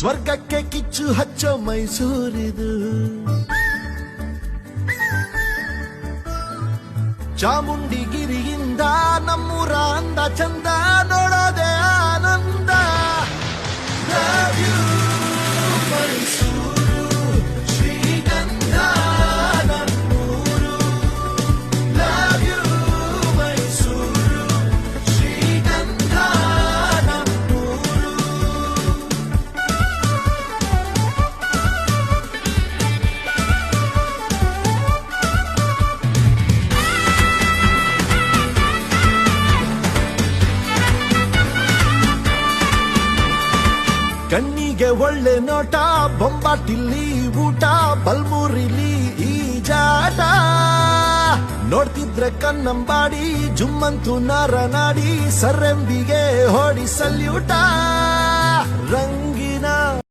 ಸ್ವರ್ಗಕ್ಕೆ ಕಿಚ್ಚು ಹಚ್ಚೋ ಮೈಸೂರಿದು. ಚಾಮುಂಡಿಗಿರಿಯಿಂದ ನಮ್ಮೂರ ಅಂದ ಚಂದ ಕಣ್ಣಿಗೆ ಒಳ್ಳೆ ನೋಟ ಬೊಂಬಾಟಿಲ್ಲಿ ಊಟ, ಬಲ್ಮೂರಿಲಿ ಈ ಜಾಟ ನೋಡ್ತಿದ್ರೆ ಕನ್ನಂಬಾಡಿ ಜುಮ್ಮಂತು ನರನಾಡಿ, ಸರ್ರೆಂಬಿಗೆ ಹೊಡಿ ಸಲ್ಯೂಟ. ರಂಗ